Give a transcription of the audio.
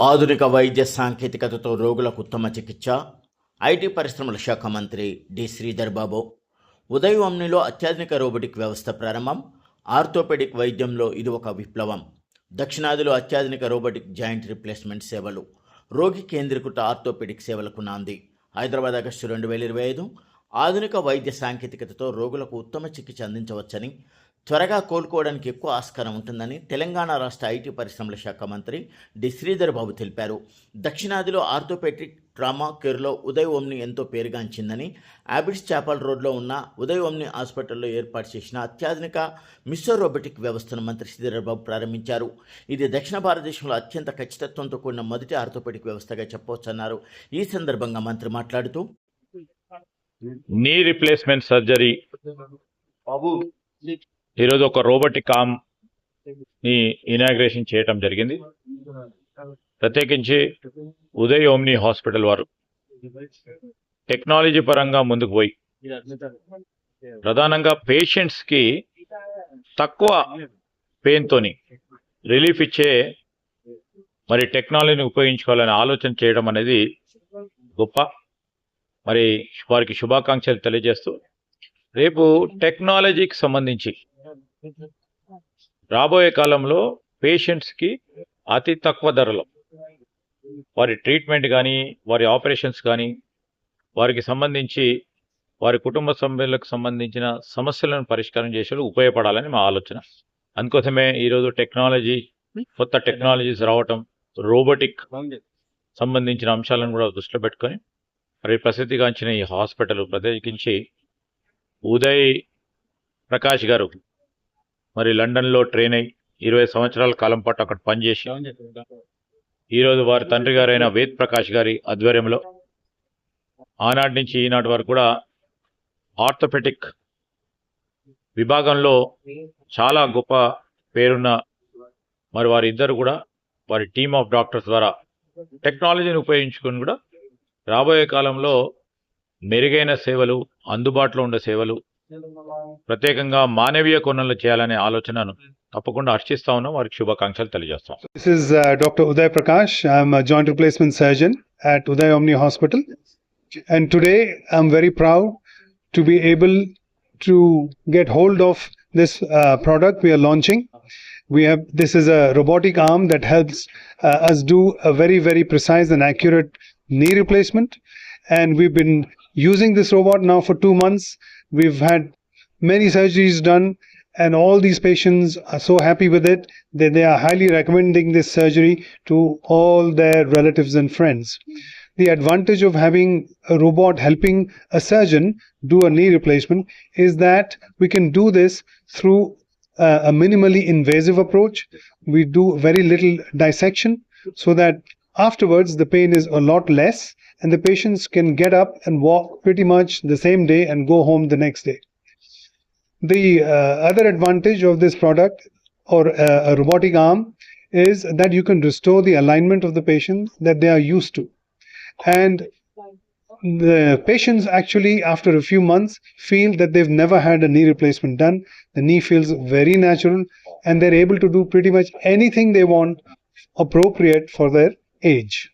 ఆధునిక వైద్య సాంకేతికతతో రోగులకు ఉత్తమ చికిత్స ఐటీ పరిశ్రమల శాఖ మంత్రి డి శ్రీధర్ బాబు. ఉదయం అమ్నిలో అత్యాధునిక రోబోటిక్ వ్యవస్థ ప్రారంభం ఆర్థోపెడిక్ వైద్యంలో ఇది ఒక విప్లవం. దక్షిణాదిలో అత్యాధునిక రోబోటిక్ జాయింట్ రిప్లేస్మెంట్ సేవలు. రోగి కేంద్రీకృత ఆర్థోపెడిక్ సేవలకు నాంది. హైదరాబాద్ ఆగస్టు రెండు వేల ఇరవై ఐదు ఆధునిక వైద్య సాంకేతికతతో రోగులకు ఉత్తమ చికిత్స అందించవచ్చని త్వరగా కోలుకోవడానికి ఎక్కువ ఆస్కారం ఉంటుందని తెలంగాణ రాష్ట్ర ఐటీ పరిశ్రమల శాఖ మంత్రి డి. శ్రీధర్ బాబు తెలిపారు. దక్షిణాదిలో ఆర్థోపెట్రిక్ ట్రామా కేర్లో ఉదయ్ ఓమ్ని ఎంతో పేరుగాంచిందని ఆబిడ్స్ చాపల్ రోడ్లో ఉన్న ఉదయ్ ఓమ్ని హాస్పిటల్లో ఏర్పాటు చేసిన అత్యాధునిక మిస్సో రోబోటిక్ వ్యవస్థను మంత్రి శ్రీధర్ బాబు ప్రారంభించారు. ఇది దక్షిణ భారతదేశంలో అత్యంత ఖచ్చితత్వంతో కూడిన మొదటి ఆర్థోపెడిక్ వ్యవస్థగా చెప్పవచ్చన్నారు. ఈ సందర్భంగా మంత్రి మాట్లాడుతూ నీ రిప్లేస్మెంట్ సర్జరీ ఈరోజు ఒక రోబోటిక్ ఆర్మ్ని ఇనాగ్రేషన్ చేయటం జరిగింది. ప్రత్యేకించి ఉదయ్ ఓమ్ని హాస్పిటల్ వారు. టెక్నాలజీ పరంగా ముందుకు పోయి. ప్రధానంగా పేషెంట్స్కి తక్కువ పెయిన్తోని రిలీఫ్ ఇచ్చే మరి టెక్నాలజీని ఉపయోగించుకోవాలని ఆలోచన చేయడం అనేది గొప్ప. మరి వారికి శుభాకాంక్షలు తెలియజేస్తూ రేపు టెక్నాలజీకి సంబంధించి రాబోయే కాలంలో పేషెంట్స్కి అతి తక్కువ ధరలో. వారి ట్రీట్మెంట్ కానీ వారి ఆపరేషన్స్ కానీ వారికి సంబంధించి వారి కుటుంబ సభ్యులకు సంబంధించిన సమస్యలను పరిష్కారం చేసేందుకు ఉపయోగపడాలని మా ఆలోచన. అందుకోసమే ఈరోజు టెక్నాలజీ కొత్త టెక్నాలజీస్ రావటం రోబోటిక్ సంబంధించిన అంశాలను కూడా దృష్టిలో పెట్టుకొని మరి ప్రసిద్ధిగాంచిన ఈ హాస్పిటల్ ప్రత్యేకించి ఉదయ్ ప్రకాష్ గారు మరి లండన్లో ట్రైన్ అయి ఇరవై సంవత్సరాల కాలం పాటు అక్కడ పనిచేసి ఈరోజు వారి తండ్రి గారైన వేద్ ప్రకాష్ గారి ఆధ్వర్యంలో ఆనాటి నుంచి ఈనాటి వరకు కూడా ఆర్థోపెటిక్ విభాగంలో చాలా గొప్ప పేరున్న మరి వారిద్దరు కూడా వారి టీమ్ ఆఫ్ డాక్టర్స్ ద్వారా టెక్నాలజీని ఉపయోగించుకొని కూడా రాబోయే కాలంలో మెరుగైన సేవలు అందుబాటులో ఉండే సేవలు ప్రత్యేకంగా మానవీయ కోణంలో చేయాలనే ఆలోచనను తప్పకుండా హర్షిస్తా ఉన్నాం వారికి శుభాకాంక్షలు తెలియజేస్తాం This is uh, Dr. Uday Prakash. I'm a joint replacement surgeon at Uday Omni Hospital. And today I'm very proud to be able to get hold of this uh, product we are launching. We have this is a robotic arm that helps uh, us do a very very precise and accurate knee replacement. And we've been using this robot now for two months. We've had many surgeries done and all these patients are so happy with it that they are highly recommending this surgery to all their relatives and friends. The advantage of having a robot helping a surgeon do a knee replacement is that we can do this through uh, a minimally invasive approach. We do very little dissection so that afterwards the pain is a lot less and the patients can get up and walk pretty much the same day and go home the next day. The uh, other advantage of this product or uh, a robotic arm is that you can restore the alignment of the patient that they are used to. And the patients actually, after a few months, feel that they've never had a knee replacement done. The knee feels very natural and they're able to do pretty much anything they want appropriate for their age.